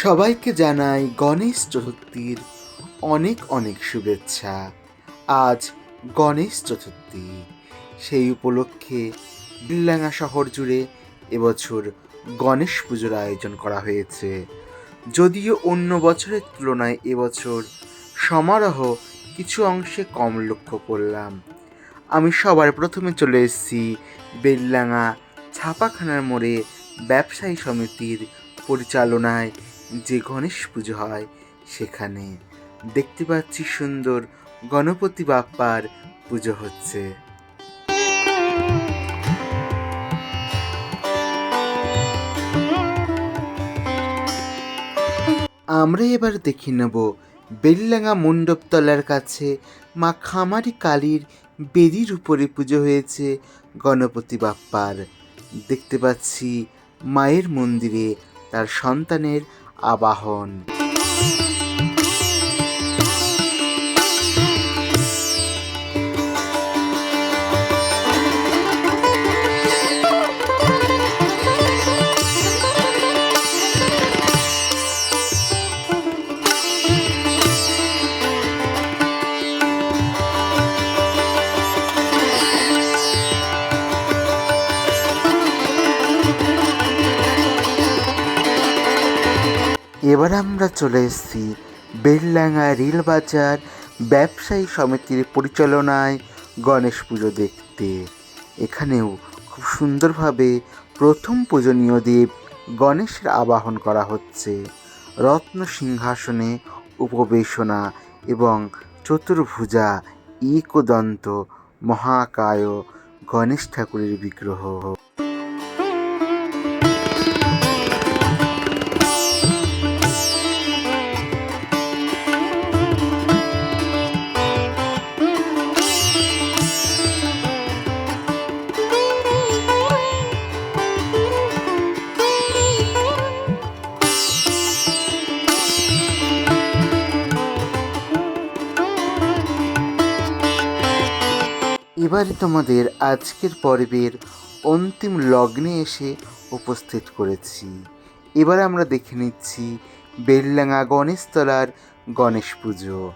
সবাইকে জানাই গণেশ চতুর্থীর অনেক অনেক শুভেচ্ছা। আজ গণেশ চতুর্থী। সেই উপলক্ষে বিল্লাঙ্গা শহর জুড়ে এবছর গণেশ পুজোর আয়োজন করা হয়েছে। যদিও অন্য বছরের তুলনায় এবছর সমারোহ কিছু অংশে কম লক্ষ্য করলাম। আমি সবার প্রথমে চলে এসেছি বেল্লাঙা ছাপাখানার মোড়ে ব্যবসায়ী সমিতির পরিচালনায় যে গণেশ পুজো হয়, সেখানে দেখতে পাচ্ছি সুন্দর গণপতি বাপ্পার পুজো হচ্ছে। আমরা এবার দেখে নেব বেল্লাঙা মণ্ডপতলার কাছে মা খামারি কালীর বেদির উপরে পুজো হয়েছে গণপতি বাপ্পার। দেখতে পাচ্ছি মায়ের মন্দিরে তার সন্তানের আবাহন এবার আমরা চলে এসেছি বেলডাঙ্গা রেল বাজার ব্যবসায়ী সমিতির পরিচালনায় গণেশ পুজো দেখতে। এখানেও খুব সুন্দরভাবে প্রথম পূজনীয় দেব গণেশের আবাহন করা হচ্ছে। রত্ন সিংহাসনে উপবেশনা এবং চতুর্ভুজা, একদন্ত মহাকায় গণেশ ঠাকুরের বিগ্রহ। এবারে তোমাদের আজকের পর্বের অন্তিম লগ্নে এসে উপস্থিত করেছি। এবার আমরা দেখে নিচ্ছি বেললাঙা গণেশতলার গণেশ পুজো।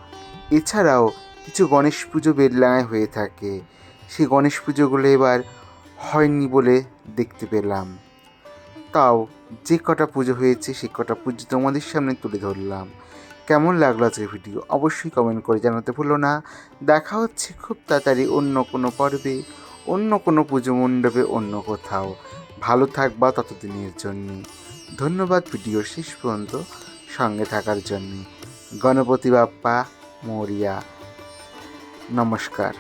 এছাড়াও কিছু গণেশ পুজো বেললাঙায় হয়ে থাকে। সেই গণেশ পুজোগুলো এবার হয়নি বলে দেখতে পেলাম। তাও যে কটা পুজো হয়েছে সে কটা পুজো তোমাদের সামনে তুলে ধরলাম। কেমন লাগল আজকের ভিডিও অবশ্যই কমেন্ট করে জানাতে ভুলো না। দেখা হচ্ছে খুব তাড়াতাড়ি অন্য কোনো পর্বে, অন্য কোনো পুজো মণ্ডপে, অন্য কোথাও। ভালো থাকবা ততদিনের জন্য। ধন্যবাদ ভিডিও শেষ পর্যন্ত সঙ্গে থাকার জন্যে। গণপতি বাপ্পা মরিয়া, নমস্কার।